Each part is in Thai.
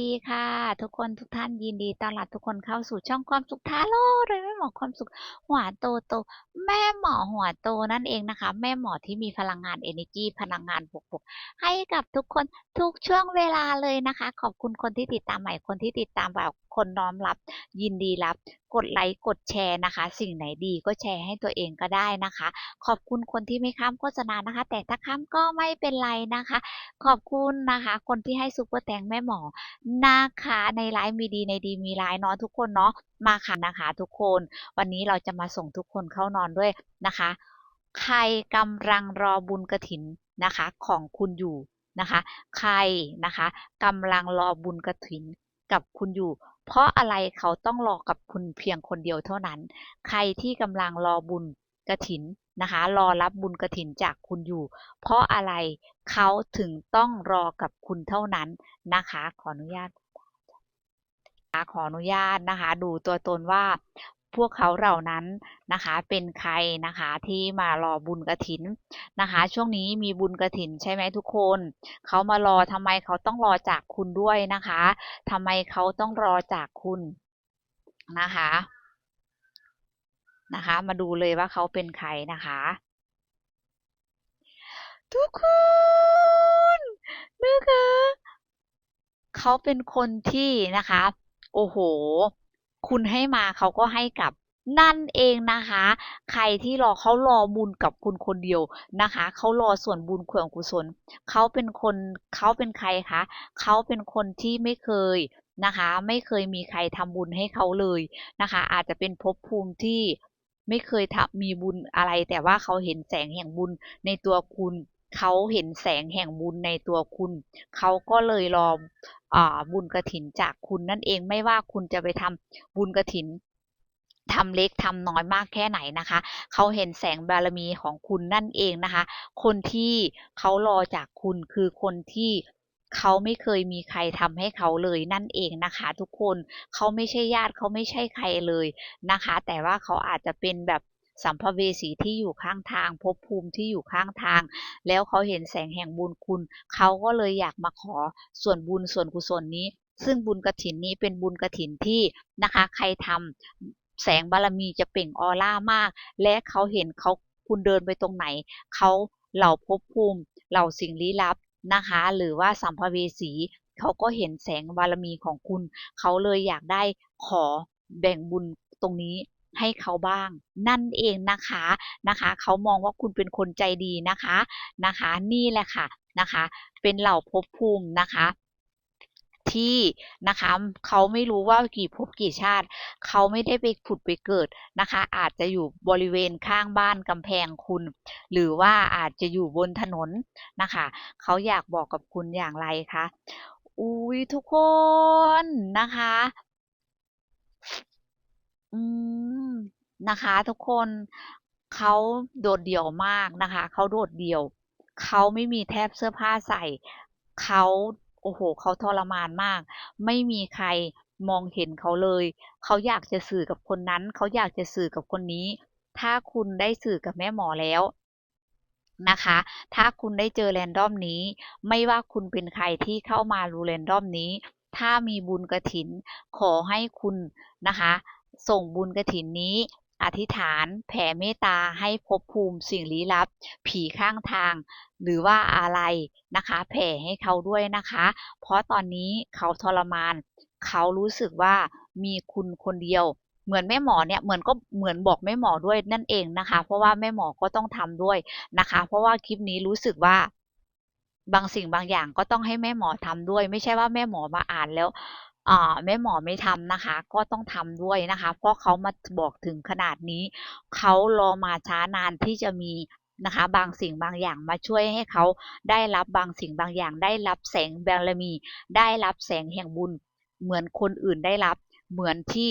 ดีค่ะ ทุกคนทุกท่านยินดีต้อนรับทุกคนเข้าสู่ช่องความสุขท้าโลกเลยแม่หมอความสุขหัวโตโต แม่หมอหัวโตนั่นเองนะคะ แม่หมอที่มีพลังงาน energy พลังงานบวกๆให้กับทุกคนทุกช่วงเวลาเลยนะคะ ขอบคุณคนที่ติดตามใหม่คนที่ติดตามแบบคนน้อมรับ ยินดีรับ กดไลค์กดแชร์นะคะ สิ่งไหนดีก็แชร์ให้ตัวเองก็ได้นะคะ ขอบคุณคนที่ไม่ข้ามโฆษณานะคะ แต่ถ้าข้ามก็ไม่เป็นไรนะคะ ขอบคุณนะคะ คนที่ให้ซุปเปอร์แตงแม่หมอนะคะในไลฟ์มีดีในดีมีไลฟ์เนาะทุกคนเนาะมาค่ะนะคะ ทุกคน วันนี้เราจะมาส่งทุกคนเข้านอนด้วยนะคะ ใครกำลังรอบุญกระถินนะคะของคุณอยู่นะคะ ใครนะคะกำลังรอบุญกระถินกับคุณอยู่ เพราะอะไรเขาต้องรอกับคุณเพียงคนเดียวเท่านั้น ใครที่กำลังรอบุญกระถินนะคะ รอรับบุญกระถินจากคุณอยู่ เพราะอะไรเขาถึงต้องรอกับคุณเท่านั้นนะคะ ขออนุญาตขออนุญาตนะคะ ดูตัวตนว่า พวกเขาเหล่านั้นนะคะเป็นใครนะคะที่มารอบุญกระถินนะคะ ช่วงนี้มีบุญกระถินใช่ไหมทุกคน เขามารอทำไมเขาต้องรอจากคุณด้วยนะคะทำไมเขาต้องรอจากคุณนะคะนะคะ มาดูเลยว่าเขาเป็นใครนะคะ ทุกคนนะคะเขาเป็นคนที่นะคะ โอ้โห คุณให้มาเขาก็ให้กลับนั่นเองนะคะ ใครที่รอเขารอบุญกับคุณคนเดียวนะคะ เขารอส่วนบุญขวงกุศล เขาเป็นคนเขาเป็นใครคะ เขาเป็นคนที่ไม่เคยนะคะ ไม่เคยมีใครทำบุญให้เขาเลยนะคะ อาจจะเป็นภพภูมิที่ไม่เคยทำมีบุญอะไร แต่ว่าเขาเห็นแสงแห่งบุญในตัวคุณ เขาเห็นแสงแห่งบุญในตัวคุณ เขาก็เลยรอบุญกระถินจากคุณนั่นเองไม่ว่าคุณจะไปทำบุญกระถินทำเล็กทำน้อยมากแค่ไหนนะคะ เขาเห็นแสงบารมีของคุณนั่นเองนะคะ คนที่เขารอจากคุณคือคนที่เขาไม่เคยมีใครทำให้เขาเลยนั่นเองนะคะ ทุกคนเขาไม่ใช่ญาติเขาไม่ใช่ใครเลยนะคะ แต่ว่าเขาอาจจะเป็นแบบ สัมภเวสีที่อยู่ข้างทางภพภูมิที่อยู่ข้างทาง แล้วเขาเห็นแสงแห่งบุญคุณ เขาก็เลยอยากมาขอส่วนบุญส่วนกุศลนี้ ซึ่งบุญกระถินนี้เป็นบุญกระถินที่นะคะ ใครทำแสงบารมีจะเปล่งออร่ามาก และเขาเห็นเขาคุณเดินไปตรงไหน เขาเหล่าภพภูมิ เหล่าสิ่งลี้ลับนะคะ หรือว่าสัมภเวสีเขาก็เห็นแสงบารมีของคุณ เขาเลยอยากได้ขอแบ่งบุญตรงนี้ ให้เขาบ้าง นั่นเองนะคะนะคะ เขามองว่าคุณเป็นคนใจดีนะคะนะคะ นี่แหละค่ะนะคะ เป็นเหล่าภพภูมินะคะที่นะคะเขาไม่รู้ว่ากี่ภพกี่ชาติ เขาไม่ได้ไปผุดไปเกิดนะคะ อาจจะอยู่บริเวณข้างบ้านกำแพงคุณ หรือว่าอาจจะอยู่บนถนนนะคะ เขาอยากบอกกับคุณอย่างไรคะอุ้ยทุกคนนะคะ อืม นะคะทุกคนเขาโดดเดี่ยวมากนะคะเขาโดดเดี่ยวเขาไม่มีแทบเสื้อผ้าใส่เขาโอ้โหเขาทรมานมาก ไม่มีใครมองเห็นเขาเลยเขาอยากจะสื่อกับคนนั้นเขาอยากจะสื่อกับคนนี้ ถ้าคุณได้สื่อกับแม่หมอแล้วนะคะ ถ้าคุณได้เจอแรนดอมนี้ ไม่ว่าคุณเป็นใครที่เข้ามารูแรนดอมนี้ ถ้ามีบุญกระถิน ขอให้คุณนะคะ ส่งบุญกระถินนี้ อธิษฐานแผ่เมตตาให้ภพภูมิสิ่งลี้ลับ ผีข้างทาง หรือว่าอะไรนะคะ แผ่ให้เขาด้วยนะคะ เพราะตอนนี้เขาทรมาน เขารู้สึกว่ามีคุณคนเดียวเหมือนแม่หมอเนี่ยเหมือนก็เหมือนบอกแม่หมอด้วยนั่นเองนะคะ เพราะว่าแม่หมอก็ต้องทำด้วยนะคะ เพราะว่าคลิปนี้รู้สึกว่าบางสิ่งบางอย่างก็ต้องให้แม่หมอทำด้วย ไม่ใช่ว่าแม่หมอมาอ่านแล้ว แม่หมอไม่ทำนะคะ ก็ต้องทำด้วยนะคะ เพราะเขามาบอกถึงขนาดนี้ เขารอมาช้านานที่จะมีนะคะ บางสิ่งบางอย่างมาช่วยให้เขาได้รับบางสิ่งบางอย่าง ได้รับแสงบารมี ได้รับแสงแห่งบุญ เหมือนคนอื่นได้รับเหมือนที่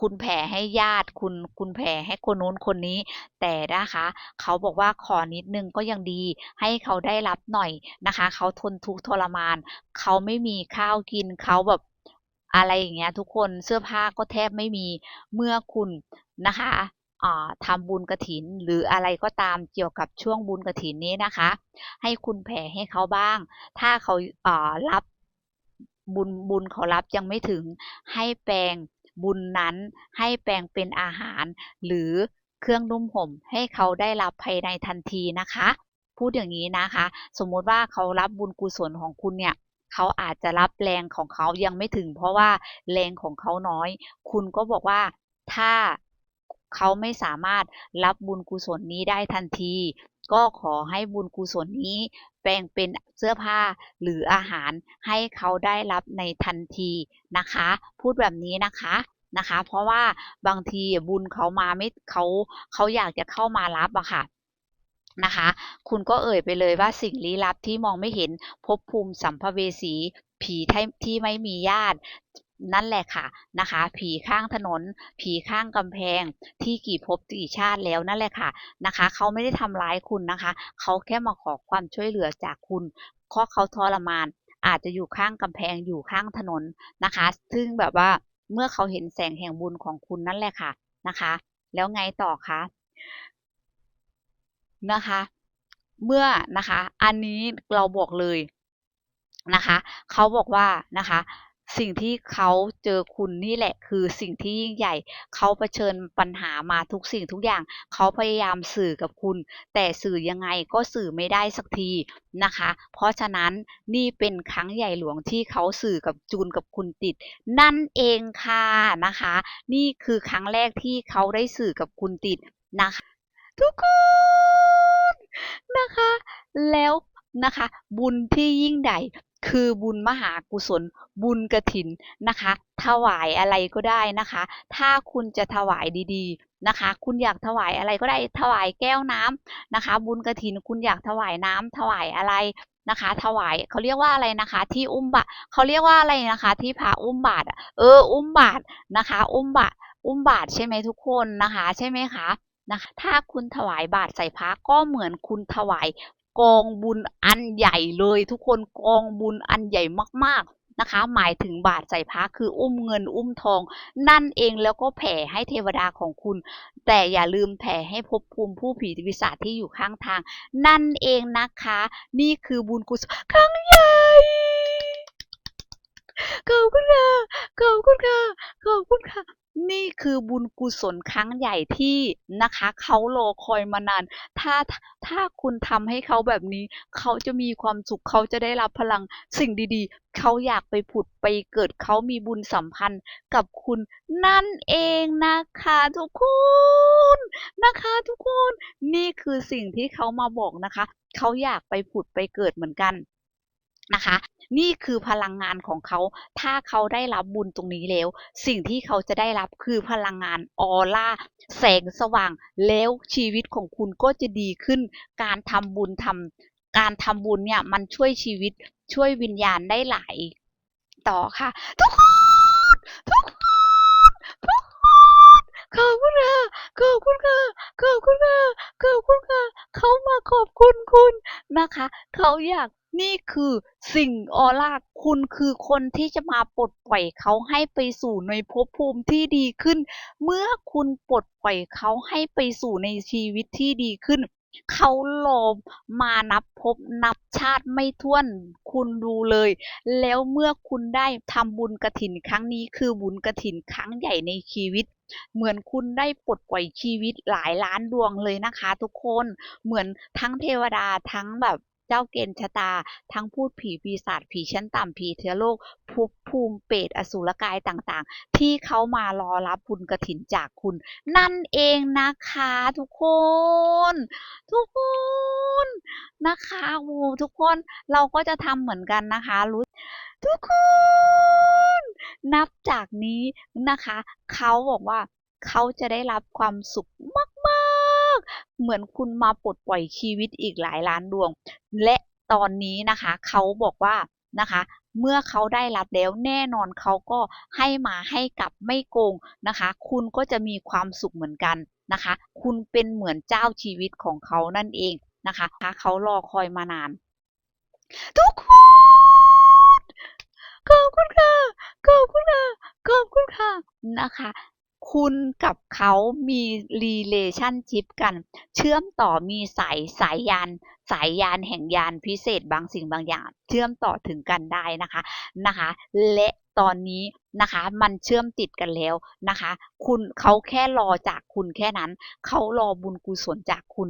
คุณแผ่ให้ญาติคุณคุณแผ่ให้คนนู้นคนนี้ แต่นะคะเขาบอกว่าขอนิดนึงก็ยังดี ให้เขาได้รับหน่อยนะคะ เขาทนทุกข์ทรมาน เขาไม่มีข้าวกินเขาแบบอะไรอย่างเงี้ย ทุกคนเสื้อผ้าก็แทบไม่มีเมื่อคุณนะคะทำบุญกระถินหรืออะไรก็ตามเกี่ยวกับช่วงบุญกระถินนี้นะคะ ให้คุณแผ่ให้เขาบ้าง ถ้าเขารับบุญบุญเขารับยังไม่ถึงให้แปลง บุญนั้นให้แปลงเป็นอาหาร หรือเครื่องนุ่มห่มให้เขาได้รับภายในทันทีนะคะ พูดอย่างนี้นะคะ สมมติว่าเขารับบุญกุศลของคุณเนี่ยเขาอาจจะรับแรงของเขายังไม่ถึง เพราะว่าแรงของเขาน้อย คุณก็บอกว่าถ้าเขาไม่สามารถรับบุญกุศลนี้ได้ทันที ก็ขอให้บุญกุศลนี้ แปลงเป็นเสื้อผ้าหรืออาหารให้เขาได้รับในทันทีนะคะ พูดแบบนี้นะคะนะคะ เพราะว่าบางทีบุญเขามาไม่เขาเขาอยากจะเข้ามารับอะค่ะนะคะ คุณก็เอ่ยไปเลยว่าสิ่งลี้ลับที่มองไม่เห็นภพภูมิสัมภเวสีผีที่ไม่มีญาติ นั่นแหละค่ะนะคะ ผีข้างถนน ผีข้างกำแพงที่กี่ภพกี่ชาติแล้วนั่นแหละค่ะนะคะ เขาไม่ได้ทำร้ายคุณนะคะ เขาแค่มาขอความช่วยเหลือจากคุณเพราะเขาทรมาน อาจจะอยู่ข้างกำแพงอยู่ข้างถนนนะคะ ซึ่งแบบว่าเมื่อเขาเห็นแสงแห่งบุญของคุณนั่นแหละค่ะนะคะ แล้วไงต่อคะนะคะ เมื่อนะคะ อันนี้เราบอกเลยนะคะ เขาบอกว่านะคะ สิ่งที่เขาเจอคุณนี่แหละคือสิ่งที่ยิ่งใหญ่ เขาเผชิญปัญหามาทุกสิ่งทุกอย่าง เขาพยายามสื่อกับคุณ แต่สื่อยังไงก็สื่อไม่ได้สักทีนะคะ เพราะฉะนั้นนี่เป็นครั้งใหญ่หลวงที่เขาสื่อกับจูนกับคุณติด นั่นเองค่ะนะคะ นี่คือครั้งแรกที่เขาได้สื่อกับคุณติดนะคะ ทุกคนนะคะ แล้วนะคะ บุญที่ยิ่งใหญ่ คือบุญมหากุศล บุญกระถินนะคะ ถวายอะไรก็ได้นะคะ ถ้าคุณจะถวายดีๆนะคะ คุณอยากถวายอะไรก็ได้ถวายแก้วน้ำนะคะ บุญกระถินคุณอยากถวายน้ำถวายอะไรนะคะ ถวายเขาเรียกว่าอะไรนะคะ ที่อุ้มบาเขาเรียกว่าอะไรนะคะ ที่พระอุ้มบาตรเอออุ้มบาตรนะคะ อุ้มบาตรอุ้มบาตรใช่ไหมทุกคนนะคะ ใช่ไหมคะนะคะถ้าคุณถวายบาตรใส่พระก็เหมือนคุณถวาย กองบุญอันใหญ่เลยทุกคนกองบุญอันใหญ่มากๆนะคะ หมายถึงบาทใส่พระคืออุ้มเงินอุ้มทอง นั่นเองแล้วก็แผ่ให้เทวดาของคุณ แต่อย่าลืมแผ่ให้ภพภูมิผู้ผีวิสาที่อยู่ข้างทาง นั่นเองนะคะ นี่คือบุญกุศลครั้งใหญ่ขอบคุณค่ะขอบคุณค่ะขอบคุณค่ะ นี่คือบุญกุศลครั้งใหญ่ที่นะคะเขารอคอยมานาน ถ้าถ้าคุณทำให้เขาแบบนี้ เขาจะมีความสุขเขาจะได้รับพลังสิ่งดีๆ เขาอยากไปผุดไปเกิดเขามีบุญสัมพันธ์กับคุณนั่นเองนะคะทุกคนนะคะทุกคน นี่คือสิ่งที่เขามาบอกนะคะ เขาอยากไปผุดไปเกิดเหมือนกัน นะคะ นี่คือพลังงานของเขา ถ้าเขาได้รับบุญตรงนี้แล้ว สิ่งที่เขาจะได้รับคือพลังงานออร่าแสงสว่าง แล้วชีวิตของคุณก็จะดีขึ้น การทำบุญทำการทำบุญเนี่ยมันช่วยชีวิตช่วยวิญญาณได้หลาย ต่อค่ะ ทุกคนทุกคนทุกคน ขอบคุณค่ะ ขอบคุณค่ะ ขอบคุณค่ะ ขอบคุณค่ะ เขามาขอบคุณคุณนะคะ เขาอยากนี่คือสิ่งออร่าคุณคือคนที่จะมาปลดปล่อยเขาให้ไปสู่ในภพภูมิที่ดีขึ้น เมื่อคุณปลดปล่อยเขาให้ไปสู่ในชีวิตที่ดีขึ้น เขารอมานับพบนับชาติไม่ถ้วนคุณดูเลย แล้วเมื่อคุณได้ทำบุญกระถินครั้งนี้คือบุญกระถินครั้งใหญ่ในชีวิต เหมือนคุณได้ปลดปล่อยชีวิตหลายล้านดวงเลยนะคะ ทุกคนเหมือนทั้งเทวดาทั้งแบบ เจ้าเกณฑ์ชะตา ทั้งพูดผีปีศาจผีชั้นต่ำผีเทวโลกภพภูมิเปรตอสูรกายต่างๆ ที่เขามารอรับบุญกระถินจากคุณ นั่นเองนะคะทุกคน ทุกคนนะคะโอ้ทุกคนเราก็จะทำเหมือนกันนะคะรู้ทุกคน นับจากนี้นะคะ เขาบอกว่าเขาจะได้รับความสุขมาก เหมือนคุณมาปลดปล่อยชีวิตอีกหลายล้านดวง และตอนนี้นะคะเขาบอกว่านะคะ เมื่อเขาได้รับแล้วแน่นอนเขาก็ให้มาให้กลับไม่โกงนะคะ คุณก็จะมีความสุขเหมือนกันนะคะ คุณเป็นเหมือนเจ้าชีวิตของเขานั่นเองนะคะเขารอคอยมานาน ทุกคนขอบคุณค่ะขอบคุณค่ะขอบคุณค่ะนะคะ คุณกับเขามี relationship กัน เชื่อมต่อมีสายสายยาน สายยานแห่งยานพิเศษบางสิ่งบางอย่าง เชื่อมต่อถึงกันได้นะคะนะคะ และตอนนี้นะคะมันเชื่อมติดกันแล้วนะคะ คุณเขาแค่รอจากคุณแค่นั้น เขารอบุญกุศลจากคุณ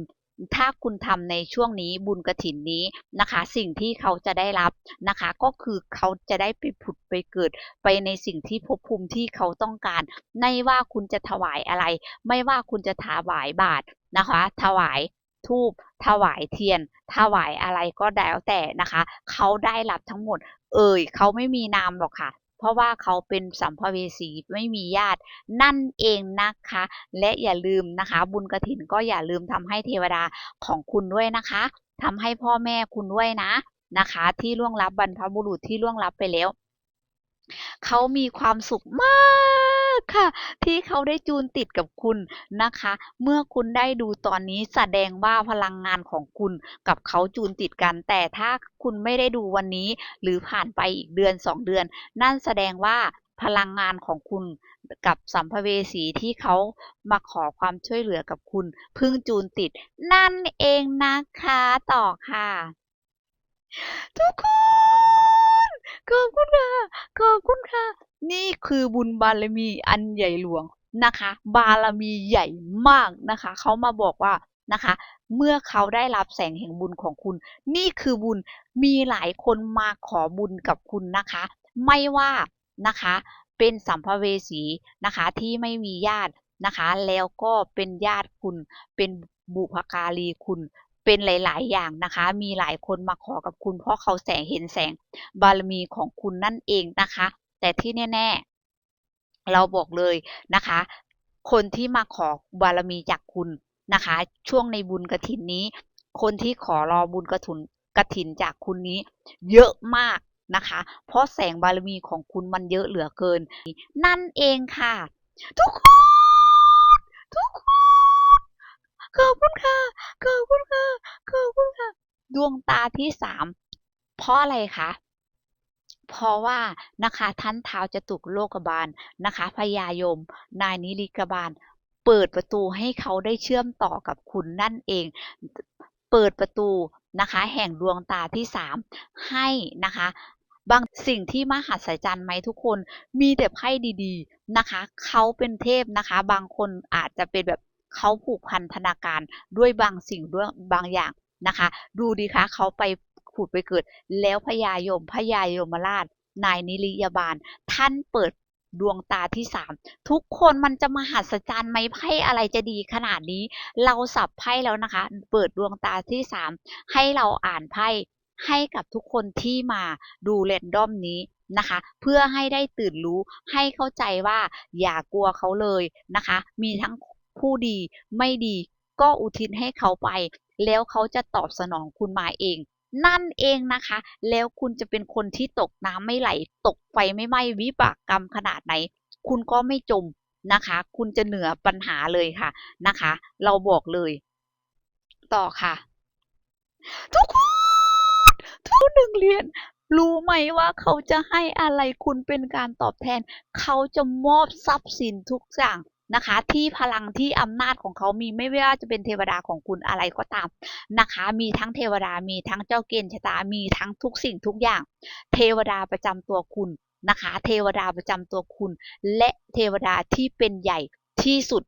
ถ้าคุณทำในช่วงนี้บุญกระถินนี้นะคะ สิ่งที่เขาจะได้รับนะคะ ก็คือเขาจะได้ไปผุดไปเกิด ไปในสิ่งที่ภพภูมิที่เขาต้องการ ไม่ว่าคุณจะถวายอะไร ไม่ว่าคุณจะถวายบาตรนะคะ ถวายทูบถวายเทียน ถวายอะไรก็แล้วแต่นะคะ เขาได้รับทั้งหมด เอ่ยเขาไม่มีนามหรอกค่ะ เพราะว่าเขาเป็นสัมภเวสีไม่มีญาตินั่นเองนะคะ และอย่าลืมนะคะ บุญกระถินก็อย่าลืมทำให้เทวดาของคุณด้วยนะคะทำให้พ่อแม่คุณด้วยนะนะคะ ที่ล่วงลับบรรพบุรุษที่ล่วงลับไปแล้ว เขามีความสุขมากค่ะ ที่เขาได้จูนติดกับคุณนะคะ เมื่อคุณได้ดูตอนนี้แสดงว่าพลังงานของคุณกับเขาจูนติดกัน แต่ถ้าคุณไม่ได้ดูวันนี้ หรือผ่านไปอีกเดือนสองเดือน นั่นแสดงว่าพลังงานของคุณกับสัมภเวสีที่เขามาขอความช่วยเหลือกับคุณพิ่งจูนติด นั่นเองนะคะ ต่อค่ะ ทุกคน ขอบคุณค่ะ ขอบคุณค่ะ นี่ คือบุญบารมีอันใหญ่หลวงนะคะ บารมีใหญ่มากนะคะ เขามาบอกว่านะคะ เมื่อเขาได้รับแสงแห่งบุญของคุณ นี่คือบุญมีหลายคนมาขอบุญกับคุณนะคะ ไม่ว่านะคะเป็นสัมภเวสีนะคะที่ไม่มีญาตินะคะ แล้วก็เป็นญาติคุณเป็นบุพการีคุณเป็นหลาย ๆ อย่างนะคะ มีหลายคนมาขอกับคุณ เพราะเขาแสงเห็นแสงบารมีของคุณนั่นเองนะคะ แต่ที่แน่ เราบอกเลยนะคะ คนที่มาขอบารมีจากคุณนะคะ ช่วงในบุญกระถินนี้ คนที่ขอรอบุญกระถุนกระถินจากคุณนี้ เยอะมากนะคะ เพราะแสงบารมีของคุณมันเยอะเหลือเกิน นั่นเองค่ะ ทุกคนทุกคนขอบคุณค่ะขอบคุณค่ะขอบคุณค่ะ ดวงตาที่สามเพราะอะไรคะ เพราะว่านะคะท่านท้าวจตุโลกบาลนะคะพญายม นายนิริกบาล เปิดประตูให้เขาได้เชื่อมต่อกับคุณนั่นเอง เปิดประตูนะคะ แห่งดวงตาที่สามให้นะคะบางสิ่งที่มหัศจรรย์ไหมทุกคนมีแต่ไพ่ดีๆนะคะ เขาเป็นเทพนะคะ บางคนอาจจะเป็นแบบเขาผูกพันธนาการด้วยบางสิ่งด้วยบางอย่างนะคะ ดูดีคะเขาไป ผุดไปเกิด แล้วพญายมพญายมราช นายนิริยบาล ท่านเปิดดวงตาที่สามทุกคนมันจะมหัศจรรย์ไหมไพ่อะไรจะดีขนาดนี้ เราสับไพ่แล้วนะคะ เปิดดวงตาที่สามให้เราอ่านไพ่ให้กับทุกคนที่มาดูเรนดอมนี้นะคะ เพื่อให้ได้ตื่นรู้ให้เข้าใจว่าอย่ากลัวเขาเลยนะคะ มีทั้งผู้ดีไม่ดีก็อุทิศให้เขาไป แล้วเขาจะตอบสนองคุณมาเอง นั่นเองนะคะ แล้วคุณจะเป็นคนที่ตกน้ำไม่ไหล ตกไฟไม่ไหม้วิบากกรรมขนาดไหน คุณก็ไม่จมนะคะ คุณจะเหนือปัญหาเลยค่ะนะคะ เราบอกเลย ต่อค่ะ ทุกคนทุกหนึ่งเรียญรู้ไหมว่าเขาจะให้อะไรคุณเป็นการตอบแทน เขาจะมอบทรัพย์สินทุกอย่าง นะคะ ที่พลังที่อำนาจของเขามีไม่ว่าจะเป็นเทวดาของคุณอะไรก็ตามนะคะ มีทั้งเทวดามีทั้งเจ้าเกณฑ์ชะตามีทั้งทุกสิ่งทุกอย่าง เทวดาประจำตัวคุณนะคะ เทวดาประจำตัวคุณ และเทวดาที่เป็นใหญ่ที่สุด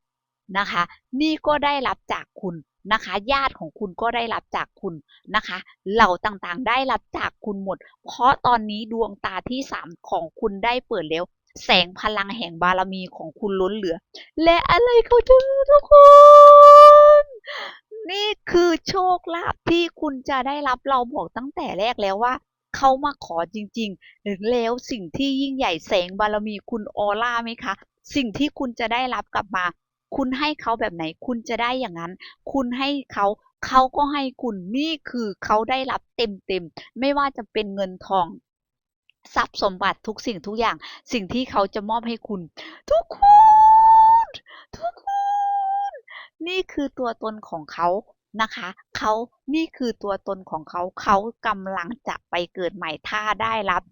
นะคะ นี่ก็ได้รับจากคุณนะคะญาติของคุณก็ได้รับจากคุณนะคะ เหล่าต่างๆได้รับจากคุณหมด เพราะตอนนี้ดวงตาที่สามของคุณได้เปิดแล้ว แสงพลังแห่งบารมีของคุณล้นเหลือ และอะไรเขาจะทุกคน นี่คือโชคลาภที่คุณจะได้รับเราบอกตั้งแต่แรกแล้วว่าเขามาขอจริงๆ แล้วสิ่งที่ยิ่งใหญ่แสงบารมีคุณออร่าไหมคะ สิ่งที่คุณจะได้รับกลับมา คุณให้เขาแบบไหน คุณจะได้อย่างนั้น คุณให้เขาเขาก็ให้คุณนี่คือเขาได้รับเต็มๆ ไม่ว่าจะเป็นเงินทอง ทรัพย์สมบัติทุกสิ่งทุกอย่าง สิ่งที่เขาจะมอบให้คุณ ทุกคนทุกคนนี่คือตัวตนของเขานะคะ เขานี่คือตัวตนของเขา เขากำลังจะไปเกิดใหม่ถ้าได้รับ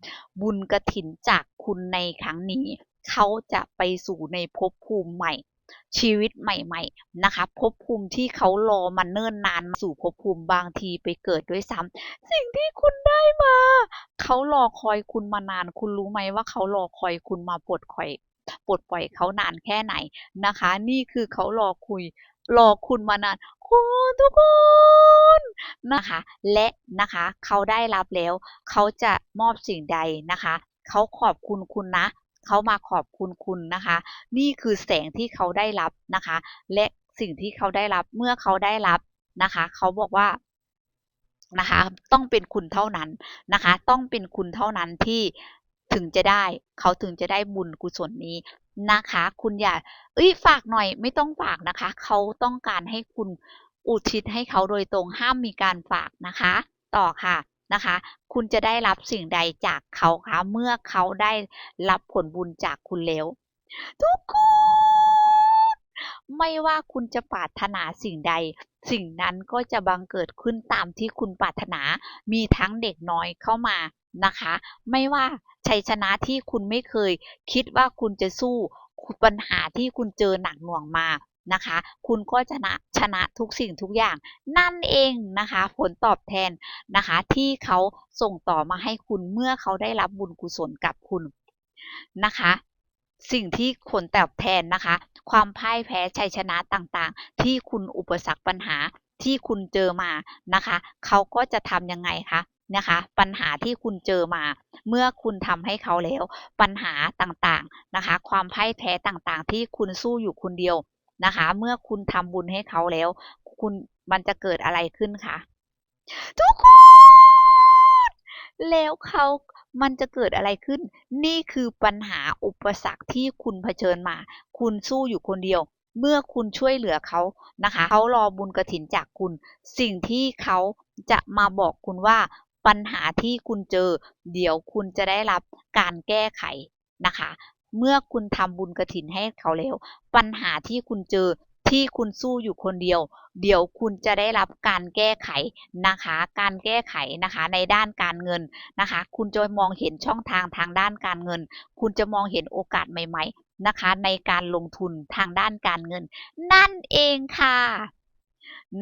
บุญกระถินจากคุณในครั้งนี้ เขาจะไปสู่ในภพภูมิใหม่ ชีวิตใหม่ ๆ นะคะภพภูมิที่เขารอมาเนิ่นนานมาสู่ภพภูมิบางทีไปเกิดด้วยซ้ำสิ่งที่คุณได้มา เขารอคอยคุณมานาน คุณรู้ไหมว่าเขารอคอยคุณมาปลดคอยปลดปล่อยเขานานแค่ไหนนะคะ นี่คือเขารอคุย รอคุณมานานคุณทุกคนนะคะ และนะคะเขาได้รับแล้ว เขาจะมอบสิ่งใดนะคะ เขาขอบคุณคุณนะ เขามาขอบคุณคุณนะคะ นี่คือแสงที่เขาได้รับนะคะ และสิ่งที่เขาได้รับเมื่อเขาได้รับนะคะ เขาบอกว่า นะคะ ต้องเป็นคุณเท่านั้นนะคะ ต้องเป็นคุณเท่านั้นที่ถึงจะได้เขาถึงจะได้บุญกุศลนี้นะคะ คุณอย่าเอ้ยฝากหน่อยไม่ต้องฝากนะคะ เขาต้องการให้คุณอุทิศให้เขาโดยตรงห้ามมีการฝากนะคะ ต่อค่ะนะคะ คุณจะได้รับสิ่งใดจากเขาคะเมื่อเขาได้รับผลบุญจากคุณแล้ว ทุกคนไม่ว่าคุณจะปรารถนาสิ่งใด สิ่งนั้นก็จะบังเกิดขึ้นตามที่คุณปรารถนา มีทั้งเด็กน้อยเข้ามานะคะ ไม่ว่าชัยชนะที่คุณไม่เคย คิดว่าคุณจะสู้ปัญหาที่คุณเจอหนักหน่วงมานะคะ คุณก็ชนะชนะทุกสิ่งทุกอย่าง นั่นเองนะคะ ผลตอบแทนนะคะ ที่เขาส่งต่อมาให้คุณเมื่อเขาได้รับบุญกุศลกับคุณนะคะ สิ่งที่ผลตอบแทนนะคะ ความพ่ายแพ้ชัยชนะต่างๆ ที่คุณอุปสรรคปัญหาที่คุณเจอมานะคะเขาก็จะทำยังไงคะนะคะปัญหาที่คุณเจอมา เมื่อคุณทำให้เขาแล้ว ปัญหาต่างๆนะคะ ความพ่ายแพ้ต่างๆ ที่คุณสู้อยู่คนเดียวนะคะ เมื่อคุณทำบุญให้เขาแล้ว คุณมันจะเกิดอะไรขึ้นคะทุกคนแล้วเขา มันจะเกิดอะไรขึ้น นี่คือปัญหาอุปสรรคที่คุณเผชิญมา คุณสู้อยู่คนเดียว เมื่อคุณช่วยเหลือเขานะคะเขารอบุญกระถินจากคุณ สิ่งที่เขาจะมาบอกคุณว่าปัญหาที่คุณเจอ เดี๋ยวคุณจะได้รับการแก้ไขนะคะ เมื่อคุณทำบุญกระถินให้เขาแล้ว ปัญหาที่คุณเจอ ที่คุณสู้อยู่คนเดียว เดี๋ยวคุณจะได้รับการแก้ไขนะคะ การแก้ไขนะคะในด้านการเงินนะคะ คุณจะมองเห็นช่องทางทางด้านการเงิน คุณจะมองเห็นโอกาสใหม่ ๆนะคะ ในการลงทุนทางด้านการเงิน นั่นเองค่ะ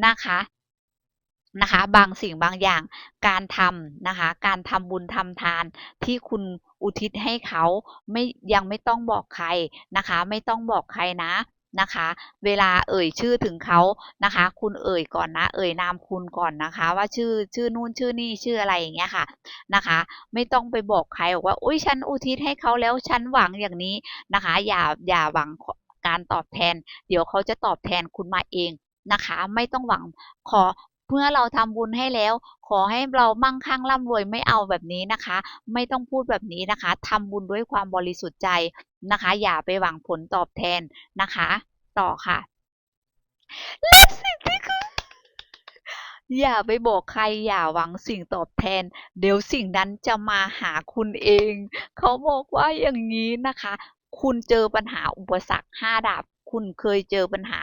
นะคะนะคะบางสิ่งบางอย่างการทำนะคะการทำบุญทำทานที่คุณอุทิศให้เขาไม่ยังไม่ต้องบอกใครนะคะ ไม่ต้องบอกใครนะ นะคะ เวลาเอ่ยชื่อถึงเขานะคะ คุณเอ่ยก่อนนะ เอ่ยนามคุณก่อนนะคะ ว่าชื่อชื่อนู่นชื่อนี่ชื่ออะไรอย่างเงี้ยค่ะนะคะ ไม่ต้องไปบอกใครบอกว่าอุ้ยฉันอุทิศให้เขาแล้วฉันหวังอย่างนี้นะคะ อย่าอย่าหวังการตอบแทน เดี๋ยวเขาจะตอบแทนคุณมาเองนะคะ ไม่ต้องหวังขอ เมื่อเราทำบุญให้แล้ว ขอให้เรามั่งคั่งร่ำรวยไม่เอาแบบนี้นะคะ ไม่ต้องพูดแบบนี้นะคะทำบุญด้วยความบริสุทธิ์ใจนะคะ อย่าไปหวังผลตอบแทนนะคะ ต่อค่ะและสิ่งที่คืออย่าไปบอกใครอย่าหวังสิ่งตอบแทน เดี๋ยวสิ่งนั้นจะมาหาคุณเอง เขาบอกว่าอย่างนี้นะคะ คุณเจอปัญหาอุปสรรคห้าดาบ คุณเคยเจอปัญหา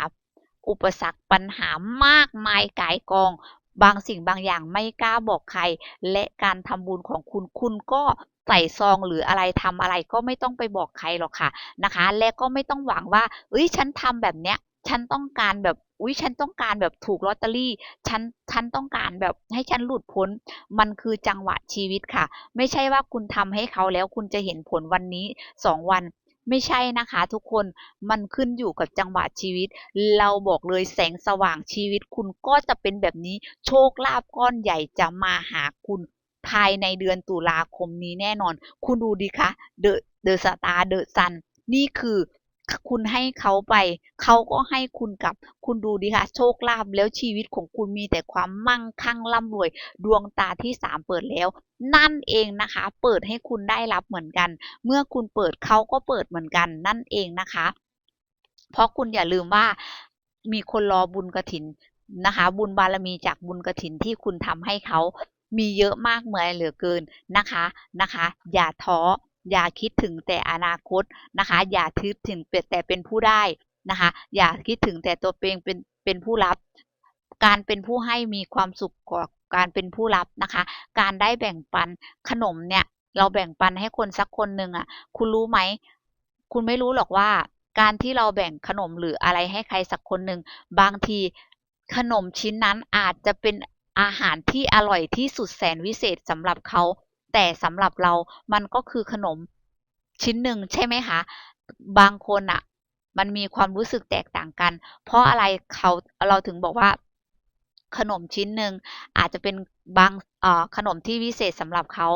อุปสรรคปัญหามากมายกายกอง บางสิ่งบางอย่างไม่กล้าบอกใคร และการทำบุญของคุณคุณก็ใส่ซองหรืออะไรทำอะไรก็ไม่ต้องไปบอกใครหรอกค่ะนะคะ และก็ไม่ต้องหวังว่าเอ้ยฉันทำแบบเนี้ย ฉันต้องการแบบอุ้ยฉันต้องการแบบถูกลอตเตอรี่ ฉันฉันต้องการแบบให้ฉันหลุดพ้น มันคือจังหวะชีวิตค่ะ ไม่ใช่ว่าคุณทำให้เขาแล้วคุณจะเห็นผลวันนี้สองวัน ไม่ใช่นะคะทุกคนมันขึ้นอยู่กับจังหวะชีวิต เราบอกเลยแสงสว่างชีวิตคุณก็จะเป็นแบบนี้โชคลาภก้อนใหญ่จะมาหาคุณภายในเดือนตุลาคมนี้แน่นอน คุณดูดีคะเดอะเดอะสตาร์เดอะซันนี่คือ คุณให้เขาไป เขาก็ให้คุณกลับ คุณดูดิค่ะ โชคลาภแล้วชีวิตของคุณมีแต่ความมั่งคั่งร่ำรวย ดวงตาที่สามเปิดแล้ว นั่นเองนะคะ เปิดให้คุณได้รับเหมือนกัน เมื่อคุณเปิดเขาก็เปิดเหมือนกัน นั่นเองนะคะ เพราะคุณอย่าลืมว่ามีคนรอบุญกระถินนะคะ บุญบารมีจากบุญกระถินที่คุณทำให้เขามีเยอะมากเมื่อเหลือเกินนะคะนะคะ อย่าท้อ อย่าคิดถึงแต่อนาคตนะคะ อย่าคิดถึงแต่เป็นผู้ได้นะคะ อย่าคิดถึงแต่ตัวเองเป็นเป็นผู้รับ การเป็นผู้ให้มีความสุขกว่าการเป็นผู้รับนะคะ การได้แบ่งปันขนมเนี่ย เราแบ่งปันให้คนสักคนหนึ่งอะ คุณรู้ไหม คุณไม่รู้หรอกว่า การที่เราแบ่งขนมหรืออะไรให้ใครสักคนหนึ่งบางทีขนมชิ้นนั้นอาจจะเป็นอาหารที่อร่อยที่สุดแสนวิเศษสำหรับเขา แต่สำหรับเรามันก็คือขนมชิ้นหนึ่งใช่ไหมคะบางคนอะมันมีความรู้สึกแตกต่างกัน เพราะอะไรเขาเราถึงบอกว่าขนมชิ้นหนึ่งอาจจะเป็นบางขนมที่วิเศษสำหรับเขา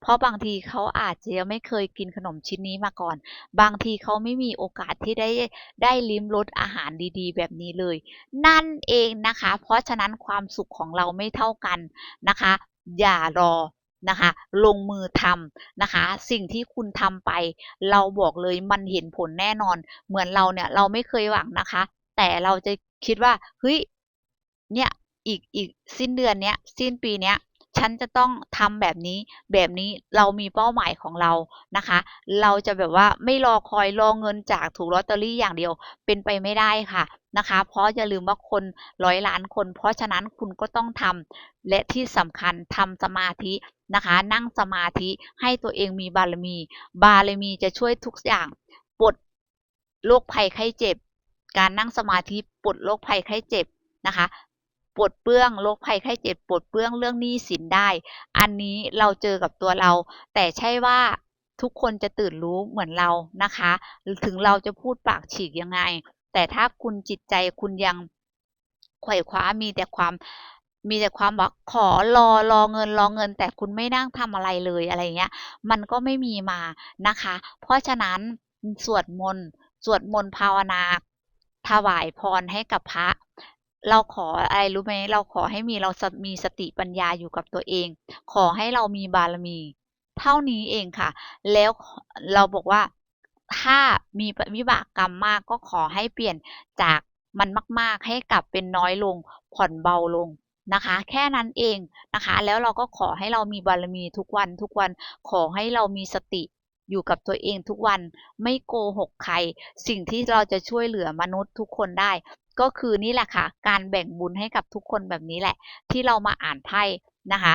เพราะบางทีเขาอาจจะยังไม่เคยกินขนมชิ้นนี้มาก่อน บางทีเขาไม่มีโอกาสที่ได้ได้ลิ้มรสอาหารดีๆ แบบนี้เลย นั่นเองนะคะ เพราะฉะนั้นความสุขของเราไม่เท่ากันนะคะ อย่ารอ นะคะลงมือทำนะคะ สิ่งที่คุณทำไป เราบอกเลยมันเห็นผลแน่นอน เหมือนเราเนี่ยเราไม่เคยหวังนะคะ แต่เราจะคิดว่าเฮ้ยเนี่ยอีกอีกสิ้นเดือนเนี้ยสิ้นปีเนี้ย ฉันจะต้องทำแบบนี้แบบนี้เรามีเป้าหมายของเรานะคะ เราจะแบบว่าไม่รอคอยรอเงินจากถูกลอตเตอรี่อย่างเดียวเป็นไปไม่ได้ค่ะนะคะ เพราะอย่าลืมว่าคนร้อยล้านคน เพราะฉะนั้นคุณก็ต้องทำและที่สำคัญทำสมาธินะคะ นั่งสมาธิให้ตัวเองมีบารมี บารมีจะช่วยทุกอย่างปลดโรคภัยไข้เจ็บ การนั่งสมาธิปลดโรคภัยไข้เจ็บนะคะ ปลดเปลื้องโรคภัยไข้เจ็บปลดเปลื้องเรื่องหนี้สินได้ อันนี้เราเจอกับตัวเรา แต่ใช่ว่าทุกคนจะตื่นรู้เหมือนเรานะคะ ถึงเราจะพูดปากฉีกยังไง แต่ถ้าคุณจิตใจคุณยังไขว่คว้ามีแต่ความมีแต่ความบอกขอรอรอเงินรอเงิน แต่คุณไม่นั่งทำอะไรเลยอะไรเงี้ย มันก็ไม่มีมานะคะ เพราะฉะนั้นสวดมนต์สวดมนต์ภาวนา ถวายพรให้กับพระ เราขออะไรรู้ไหมเราขอให้มีเรามีสติปัญญาอยู่กับตัวเอง ขอให้เรามีบารมี เท่านี้เองค่ะ แล้วเราบอกว่าถ้ามีวิบากกรรมมากก็ขอให้เปลี่ยนจากมันมาก ๆ ให้กลับเป็นน้อยลงผ่อนเบาลงนะคะ แค่นั้นเองนะคะ แล้วเราก็ขอให้เรามีบารมีทุกวันทุกวันขอให้เรามีสติ อยู่กับตัวเองทุกวันไม่โกหกใคร สิ่งที่เราจะช่วยเหลือมนุษย์ทุกคนได้ ก็คือนี่แหละค่ะ การแบ่งบุญให้กับทุกคนแบบนี้แหละ ที่เรามาอ่านไพ่นะคะ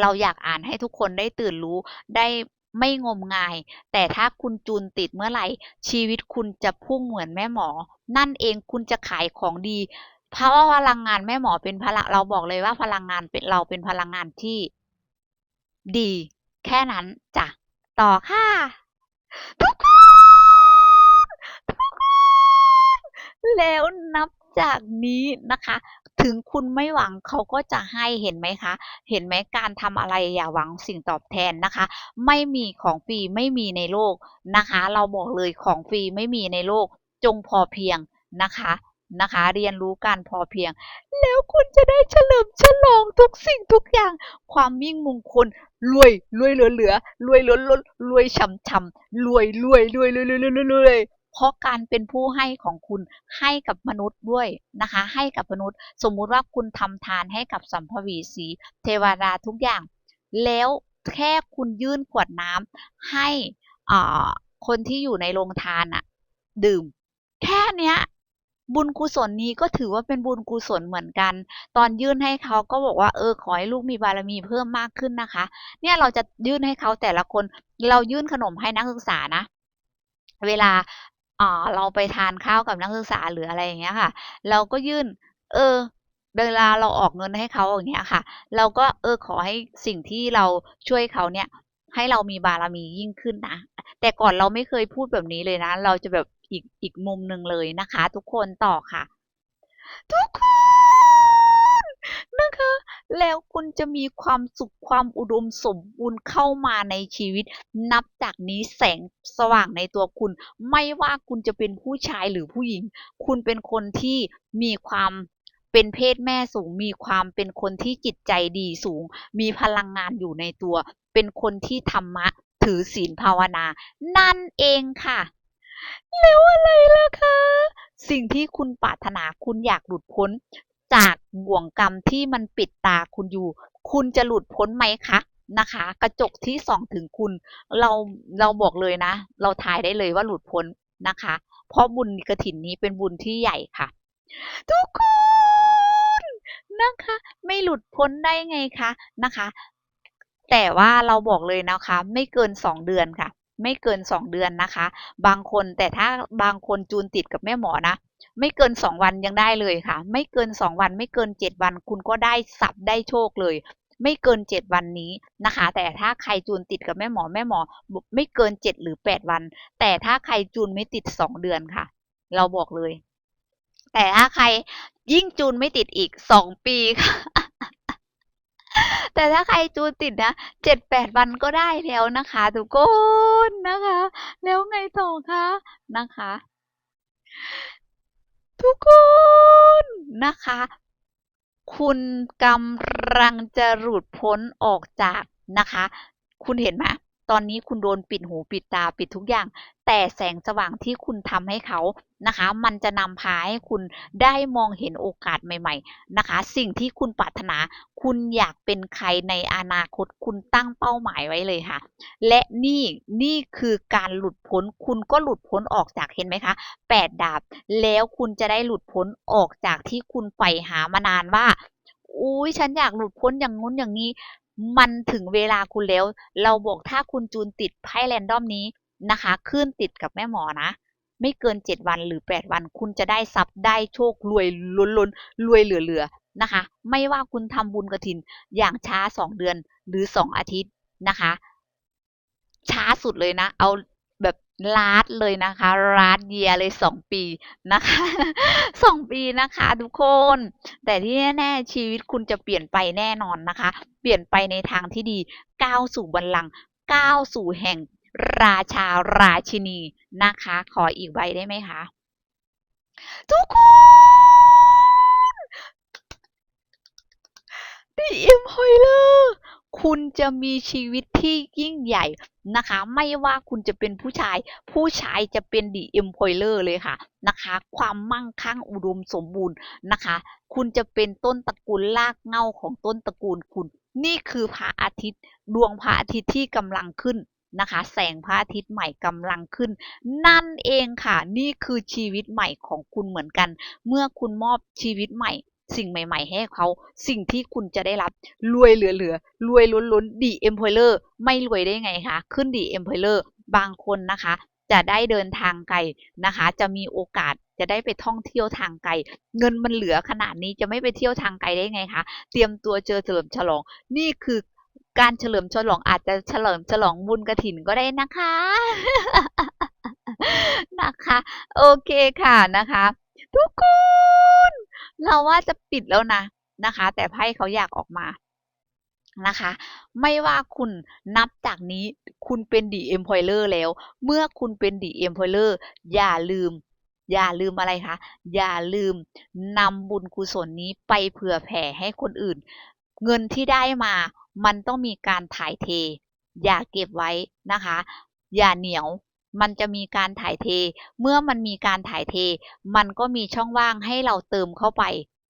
เราอยากอ่านให้ทุกคนได้ตื่นรู้ได้ไม่งมงาย แต่ถ้าคุณจูนติดเมื่อไหร่ ชีวิตคุณจะพุ่งเหมือนแม่หมอ นั่นเองคุณจะขายของดี เพราะว่าพลังงานแม่หมอเป็นพลังเราบอกเลยว่าพลังงานเป็นเราเป็นพลังงานที่ดี แค่นั้นจ้ะ ต่อค่ะทุกคนทุกคนแล้วนับจากนี้นะคะ ถึงคุณไม่หวังเขาก็จะให้เห็นไหมคะ เห็นไหมการทำอะไรอย่าหวังสิ่งตอบแทนนะคะ ไม่มีของฟรีไม่มีในโลกนะคะ เราบอกเลยของฟรีไม่มีในโลกจงพอเพียงนะคะ นะคะ เรียนรู้การพอเพียง แล้วคุณจะได้เฉลิมฉลองทุกสิ่งทุกอย่าง ความมิ่งมงคลรวยรวยเหลือเหลือรวยล้นล้นรวยช่ำช่ำรวยรวยรวยรวยรวยรวยรวยเพราะการเป็นผู้ให้ของคุณให้กับมนุษย์ด้วยนะคะ ให้กับมนุษย์ สมมุติว่าคุณทำทานให้กับสัมภวีสีเทวดาทุกอย่าง แล้วแค่คุณยื่นขวดน้ำให้อ่าคนที่อยู่ในโรงทานอะดื่ม แค่เนี้ย บุญกุศลนี้ก็ถือว่าเป็นบุญกุศลเหมือนกัน ตอนยื่นให้เขาก็บอกว่าเออขอให้ลูกมีบารมีเพิ่มมากขึ้นนะคะ เนี่ยเราจะยื่นให้เขาแต่ละคน เรายื่นขนมให้นักศึกษานะ เวลาอ่าเราไปทานข้าวกับนักศึกษาหรืออะไรอย่างเงี้ยค่ะ เราก็ยื่น เออเวลาเราออกเงินให้เขาอย่างเงี้ยค่ะ เราก็เออขอให้สิ่งที่เราช่วยเขาเนี่ย ให้เรามีบารมียิ่งขึ้นนะ แต่ก่อนเราไม่เคยพูดแบบนี้เลยนะ เราจะแบบอีกอีกมุมหนึ่งเลยนะคะ ทุกคนต่อค่ะ ทุกคนนะคะ แล้วคุณจะมีความสุขความอุดมสมบูรณ์เข้ามาในชีวิต นับจากนี้แสงสว่างในตัวคุณ ไม่ว่าคุณจะเป็นผู้ชายหรือผู้หญิง คุณเป็นคนที่มีความเป็นเพศแม่สูง มีความเป็นคนที่จิตใจดีสูง มีพลังงานอยู่ในตัว เป็นคนที่ธรรมะ ถือศีลภาวนา นั่นเองค่ะ แล้วอะไรล่ะคะ สิ่งที่คุณปรารถนาคุณอยากหลุดพ้น จากบ่วงกรรมที่มันปิดตาคุณอยู่ คุณจะหลุดพ้นไหมคะนะคะ กระจกที่ส่องถึงคุณ เราเราบอกเลยนะ เราทายได้เลยว่าหลุดพ้นนะคะ เพราะบุญกระถินนี้เป็นบุญที่ใหญ่ค่ะ ทุกคนนะคะ ไม่หลุดพ้นได้ไงคะนะคะ แต่ว่าเราบอกเลยนะคะ ไม่เกินสองเดือนค่ะ ไม่เกิน 2 เดือนนะคะ บางคนแต่ถ้าบางคนจูนติดกับแม่หมอนะไม่เกิน 2 วันยังได้เลยค่ะ ไม่เกิน 2 วัน ไม่เกิน 7 วัน คุณก็ได้สับได้โชคเลย ไม่เกิน 7 วันนี้นะคะ แต่ถ้าใครจูนติดกับแม่หมอแม่หมอ ไม่เกิน 7 หรือ 8 วัน แต่ถ้าใครจูนไม่ติด 2 เดือนค่ะ เราบอกเลย แต่ถ้าใครยิ่งจูนไม่ติดอีก 2 ปีค่ะ แต่ถ้าใครจูนติดนะเจ็ดแปดวันก็ได้แล้วนะคะทุกคนนะคะ แล้วไงต่อคะนะคะ ทุกคนนะคะ คุณกำลังจะหลุดพ้นออกจากนะคะ คุณเห็นไหมตอนนี้คุณโดนปิดหูปิดตาปิดทุกอย่าง แต่แสงสว่างที่คุณทำให้เขานะคะ มันจะนำพาให้คุณได้มองเห็นโอกาสใหม่ ๆ นะคะ สิ่งที่คุณปรารถนา คุณอยากเป็นใครในอนาคต คุณตั้งเป้าหมายไว้เลยค่ะ และนี่นี่คือการหลุดพ้น คุณก็หลุดพ้นออกจากเห็นไหมคะแปดดาบ แล้วคุณจะได้หลุดพ้นออกจากที่คุณใฝ่หามานานว่าอุ้ยฉันอยากหลุดพ้นอย่างงู้นอย่างนี้ มันถึงเวลาคุณแล้ว เราบอกถ้าคุณจูนติดไพ่แรนดอมนี้ นะคะ ขึ้นติดกับแม่หมอนะ ไม่เกิน 7 วันหรือ 8 วัน คุณจะได้ทรัพย์ได้โชครวยล้นล้นรวยเหลือๆนะคะ ไม่ว่าคุณทำบุญกระถินอย่างช้า 2 เดือนหรือ 2 อาทิตย์นะคะ ช้าสุดเลยนะ เอาแบบลาดเลยนะคะลาดเยียเลยสองปีนะคะสองปีนะคะทุกคน แต่ที่แน่ๆชีวิตคุณจะเปลี่ยนไปแน่นอนนะคะ เปลี่ยนไปในทางที่ดีก้าวสู่บัลลังก์ก้าวสู่แห่ง ราชาราชินีนะคะ ขออีกใบได้ไหมคะทุกคนดีเอ็มฮอยเลอร์คุณจะมีชีวิตที่ยิ่งใหญ่นะคะ ไม่ว่าคุณจะเป็นผู้ชาย ผู้ชายจะเป็นดีเอ็มพอยเลอร์เลยค่ะนะคะ ความมั่งคั่งอุดมสมบูรณ์นะคะ คุณจะเป็นต้นตระกูลรากเง้าของต้นตระกูลคุณ นี่คือพระอาทิตย์ ดวงพระอาทิตย์ที่กำลังขึ้น นะคะ แสงพระอาทิตย์ใหม่กำลังขึ้น นั่นเองค่ะ นี่คือชีวิตใหม่ของคุณเหมือนกัน เมื่อคุณมอบชีวิตใหม่ สิ่งใหม่ ๆ ให้เขา สิ่งที่คุณจะได้รับรวยเหลือๆรวยล้นๆดีเอ็มพอยเลอร์ไม่รวยได้ไงคะขึ้นดีเอ็มพอยเลอร์บางคนนะคะจะได้เดินทางไกลนะคะ จะมีโอกาสจะได้ไปท่องเที่ยวทางไกล เงินมันเหลือขนาดนี้จะไม่ไปเที่ยวทางไกลได้ไงคะ เตรียมตัวเจอเฉลิมฉลอง นี่คือ การเฉลิมฉลองอาจจะเฉลิมฉลองบุญกระถินก็ได้นะคะ นะคะ โอเคค่ะนะคะ ทุกคน เราว่าจะปิดแล้วนะนะคะ แต่ไพ่เขาอยากออกมานะคะ ไม่ว่าคุณนับจากนี้คุณเป็นดีเอ็มพอยเลอร์แล้ว เมื่อคุณเป็นดีเอ็มพอยเลอร์อย่าลืม อย่าลืมอะไรคะ อย่าลืมนำบุญกุศลนี้ไปเผื่อแผ่ให้คนอื่น เงินที่ได้มา มันต้องมีการถ่ายเท อย่าเก็บไว้นะคะ อย่าเหนียวมันจะมีการถ่ายเท เมื่อมันมีการถ่ายเท มันก็มีช่องว่างให้เราเติมเข้าไป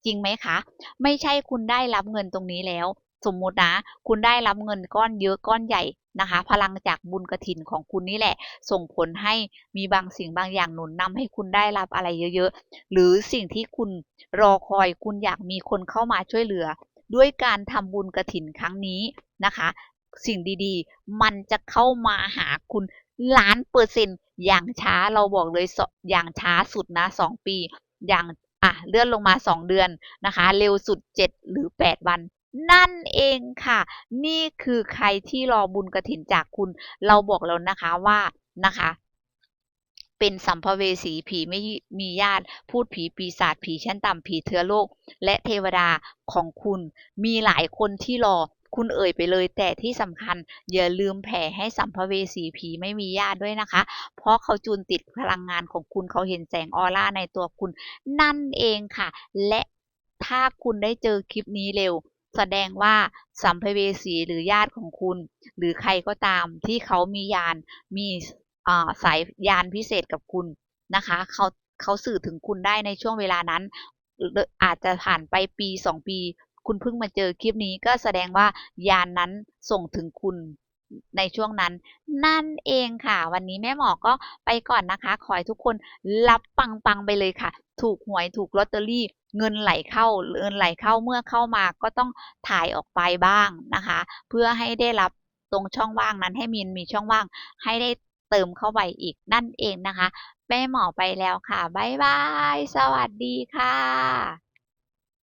จริงไหมคะ ไม่ใช่คุณได้รับเงินตรงนี้แล้ว สมมุตินะ คุณได้รับเงินก้อนเยอะก้อนใหญ่นะคะ พลังจากบุญกระถินของคุณนี่แหละ ส่งผลให้มีบางสิ่งบางอย่างหนุนนำให้คุณได้รับอะไรเยอะๆ หรือสิ่งที่คุณรอคอยคุณอยากมีคนเข้ามาช่วยเหลือ ด้วยการทำบุญกระถินครั้งนี้นะคะ สิ่งดีๆ มันจะเข้ามาหาคุณล้านเปอร์เซ็นต์อย่างช้าเราบอกเลยอย่างช้าสุดนะสองปี อย่างอะเลื่อนลงมาสองเดือนนะคะ เร็วสุดเจ็ดหรือแปดวันนั่นเองค่ะ นี่คือใครที่รอบุญกระถินจากคุณ เราบอกแล้วนะคะว่านะคะ เป็นสัมภเวสีผีไม่มีญาติ พูดผีปีศาจผีชั้นต่ำผีเทือโลก และเทวดาของคุณมีหลายคนที่รอคุณเอ่ยไปเลย แต่ที่สำคัญอย่าลืมแผ่ให้สัมภเวสีผีไม่มีญาติด้วยนะคะ เพราะเขาจูนติดพลังงานของคุณเขาเห็นแสงออร่าในตัวคุณ นั่นเองค่ะ และถ้าคุณได้เจอคลิปนี้เร็ว แสดงว่าสัมภเวสีหรือญาติของคุณ หรือใครก็ตามที่เขามียานมี สายยานพิเศษกับคุณนะคะเขาเขาสื่อถึงคุณได้ในช่วงเวลานั้น อาจจะผ่านไปปีสองปี คุณเพิ่งมาเจอคลิปนี้ก็แสดงว่ายานนั้นส่งถึงคุณในช่วงนั้น นั่นเองค่ะ วันนี้แม่หมอก็ไปก่อนนะคะ ขอให้ทุกคนรับปังๆไปเลยค่ะ ถูกหวยถูกลอตเตอรี่เงินไหลเข้าเงินไหลเข้าเมื่อเข้ามาก็ต้องถ่ายออกไปบ้างนะคะ เพื่อให้ได้รับตรงช่องว่างนั้นให้มีมีช่องว่างให้ได้ เติมเข้าไปอีกนั่นเองนะคะ แม่หมอไปแล้วค่ะ บ๊ายบาย สวัสดีค่ะ